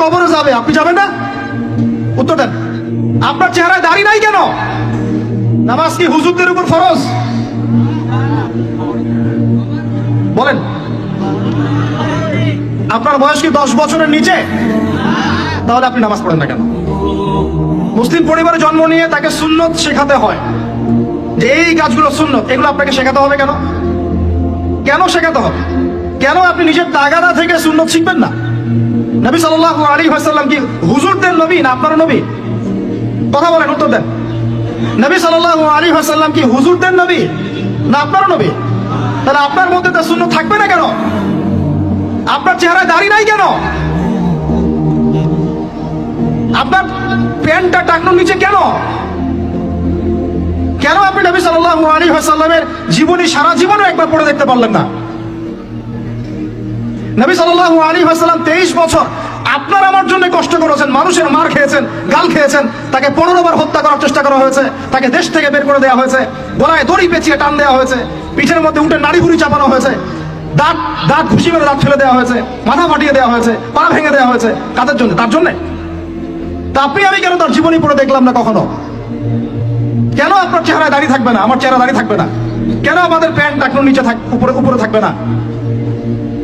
কবরে যাবে, আপনি যাবেন না? উত্তর দেন। আপনার চেহারায় দাড়ি নাই কেন? নামাজ কি হুজুরদের উপর ফরজ? বলেন। আপনার বয়স কি দশ বছরের নিচে? তাহলে আপনি নামাজ পড়েন না কেন? মুসলিম পরিবারে জন্ম নিয়ে তাকে সুন্নত শেখাতে হয়। যে এই কাজগুলো সুন্নত, এগুলো আপনাকে শেখাতে হবে কেন? কেন শেখাতে হবে? কেন আপনি নিজের তাগাদা থেকে সুন্নত শিখবেন না? নবী সাল্লাল্লাহু আলাইহি ওয়াসাল্লাম কি হুজুরদের নবী না আপনার নবী? কথা বলেন, উত্তর দেন। নবী সাল্লাল্লাহু আলাইহি ওয়াসাল্লাম কি হুজুরদের নবী না আপনার নবী? তাহলে আপনার মধ্যে তো সুন্নত থাকবে না কেন? আপনার চেহারায় দাড়ি নাই কেন? আপনার প্যান্টটা টাকনোর নিচে কেন? কেন আপনি নবী সাল্লাল্লাহু আলাইহি ওয়াসাল্লামের জীবনী সারা জীবনও একবার পড়ে দেখতে পারলেন না? নবী সাল্লাল্লাহু আলাইহি ওয়াসাল্লাম 23 বছর আপনার আমার জন্য কষ্ট করেছেন, মানুষের মার খেয়েছেন, গাল খেয়েছেন, তাকে পনেরো বার হত্যা করার চেষ্টা করা হয়েছে, তাকে দেশ থেকে বের করে দেওয়া হয়েছে, গলায় দড়ি পেঁচিয়ে টান দেওয়া হয়েছে, পিঠের মধ্যে উঠে নাড়ি ভুড়ি চাপানো হয়েছে, দাঁত দাঁত ঘুষি মেরে দাঁত ফেলে দেওয়া হয়েছে, মাথা ফাটিয়ে দেওয়া হয়েছে, পা ভেঙে দেওয়া হয়েছে, কাদের জন্য? তার জন্য? তা আপনি আমি কেন তার জীবনী পড়ে দেখলাম না কখনো? কেন আপনার চেহারায় দাঁড়িয়ে থাকবে না? আমার চেহারা দাঁড়িয়ে থাকবে না। কেন আমাদের প্যান্ট এখন নিচে থাক উপরে উপরে থাকবে না?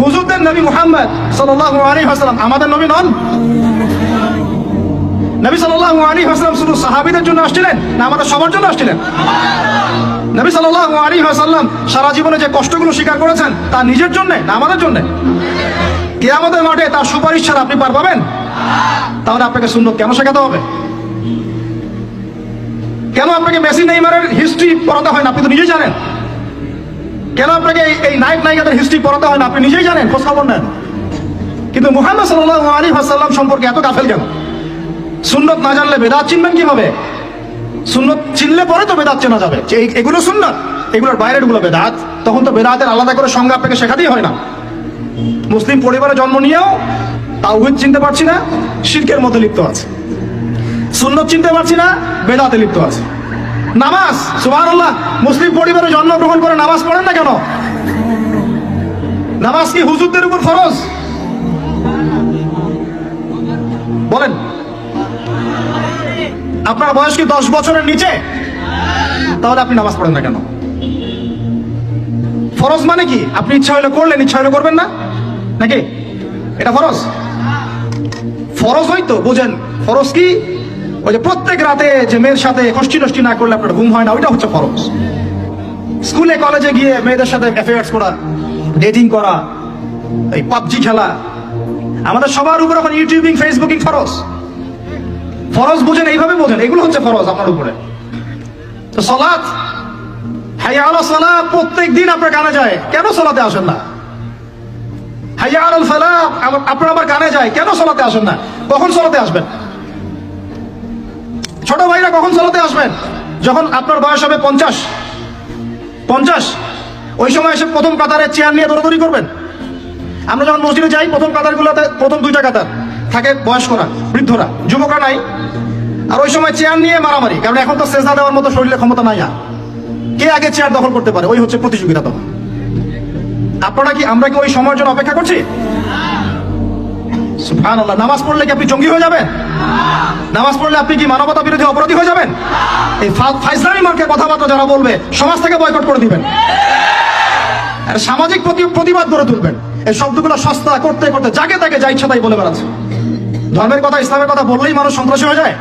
হুজুরদের নবী মুহাম্মদ সাল্লাল্লাহু আলাইহি ওয়াসাল্লাম আমাদের নবী নন? নবী সাল্লাল্লাহু আলাইহি ওয়াসাল্লাম শুধু সাহাবীদের জন্য আসছিলেন না আমাদের সবার জন্য আসছিলেন? নবী সাল্লাল্লাহু আলাইহি ওয়াসাল্লাম সারা জীবনে যে কষ্টগুলো স্বীকার করেছেন তা নিজের জন্য না আমাদের জন্য? কিয়ামতের মাঠে তার সুপারিশ ছাড়া আপনি পার পাবেন? তাহলে আপনাকে সুন্নত কেন শেখাতে হবে? কেন আপনাকে মেসি নেইমারের হিস্ট্রি পড়াতে হয় না আপনি তো নিজেই জানেন? কেন আপনাকে এই- নায়ক নায়িকাদের হিস্ট্রি পড়াতে হয় না? আপনি নিজেই জানেন, খোঁজ খবর নেন। কিন্তু মুহাম্মদ সাল্লাহ আলাইহি ওয়াসাল্লাম সম্পর্কে এত গাফেল কেন? সুন্নত না জানলে বেদাত চিনবেন কীভাবে? সুন্নত চিনলে পরে তো বেদাত চেনা যাবে। যে এগুলো সুন্নত, এগুলোর বাইরেরগুলো বেদাত। তখন তো বেদাতের আলাদা করে সংজ্ঞা আপনাকে শেখাতেই হয় না। মুসলিম পরিবারে জন্ম নিয়েও তাওহিদ চিনতে পারছি না, শিরকের মধ্যে লিপ্ত আছে। সুন্নত চিনতে পারছি না, বেদাতে লিপ্ত আছে। নামাজ, সুবহানাল্লাহ, মুসলিম পরিবারে জন্মগ্রহণ করে নামাজ পড়েন না কেন? নামাজ কি হুজুরদের উপর ফরজ? বলেন। আপনার বয়স কি দশ বছরের নিচে? তাহলে আপনি নামাজ পড়েন না কেন? ফরজ মানে কি? আপনি ইচ্ছা হলে করলেন, ইচ্ছা হলে করবেন না? নাকি? এটা ফরজ? ফরজ হয়তো, বোঝেন। ফরজ কি? ওই যে প্রত্যেক রাতে যে মেয়ের সাথে কষ্টি নষ্টি না করলে আপনার ঘুম হয় না, ওইটা হচ্ছে ফরজ। স্কুলে, কলেজে গিয়ে মেয়েদের সাথে অ্যাফেয়ার্স করা ডেটিং করা, এই পাবজি খেলা, আমাদের সবার উপর এখন ইউটিউবিং, ফেসবুকিং ফরজ। ফরজ বোঝেন, এইভাবে বোঝেন, এগুলো হচ্ছে ফরজ আপনার উপরে। তো সলাৎ, হাইয়া আলা সালা প্রত্যেক দিন আপনার কানে যায়, কেন সলাতে আসেন না? হাইয়া আল ফালা আপনার আমার কানে যায়, কেন সলাতে আসেন না? কখন সলাতে আসবেন? ছোট ভাইরা কখন সলাতে আসবেন? যখন আপনার বয়স হবে পঞ্চাশ। পঞ্চাশ। ওই সময় এসে প্রথম কাতারে চেয়ার নিয়ে দৌড়াদৌড়ি করবেন। আমরা যখন মসজিদে যাই, প্রথম কাতারগুলোতে প্রথম দুইটা কাতার। থাকে বয়স্করা, বৃদ্ধরা, যুবকরা নাই। আর ওই সময় চেয়ার নিয়ে মারামারি, কারণ এখন তো সেজদা দেওয়ার মতো শরীরে ক্ষমতা নাই আর। কে আগে চেয়ার দখল করতে পারে? ওই হচ্ছে প্রতিযোগিতা তখন। আপনারা কি, আমরা কি ওই সময়ের জন্য অপেক্ষা করছি? নামাজ পড়লে কি আপনি জঙ্গি হয়ে যাবেন? নামাজ পড়লে আপনি কি মানবতা বিরোধী অপরাধী হয়ে যাবেন? এই ফাইজলামি কথাবার্তা যারা বলবে, সমাজ থেকে বয়কট করে দিবেন। সামাজিক প্রতিবাদ তুলবেন। এই শব্দগুলো সস্তা করতে করতে যাকে তাকে যা ইচ্ছা তাই বলে বেড়াচ্ছে। ধর্মের কথা, ইসলামের কথা বললেই মানুষ সন্ত্রাসী হয়ে যায়।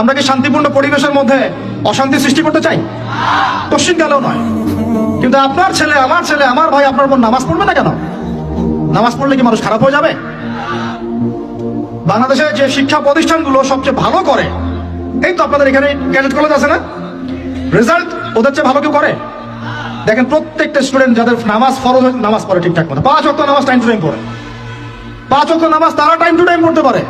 আমরা কি শান্তিপূর্ণ পরিবেশের মধ্যে অশান্তি সৃষ্টি করতে চাই? পশ্চিম গেলেও নয়। কিন্তু আপনার ছেলে, আমার ছেলে, আমার ভাই, আপনার বোন নামাজ পড়বে না কেন? নামাজ পড়লে কি মানুষ খারাপ হয়ে যাবে? বাংলাদেশের যে শিক্ষা প্রতিষ্ঠানগুলো সবচেয়ে ভালো করে, এই তো আপনাদের এখানে ক্যাডেট কলেজ আছে না? রেজাল্ট ওদের চেয়ে ভালো কেউ করে? দেখেন প্রত্যেকটা স্টুডেন্ট যাদের নামাজ ফরজ নামাজ পড়ে ঠিকঠাক মতো। পাঁচ অক্ট নামাজ টাইম টু টাইম পড়ে। পাঁচ অক্ট নামাজ তারা টাইম টু টাইম পড়তে পারে।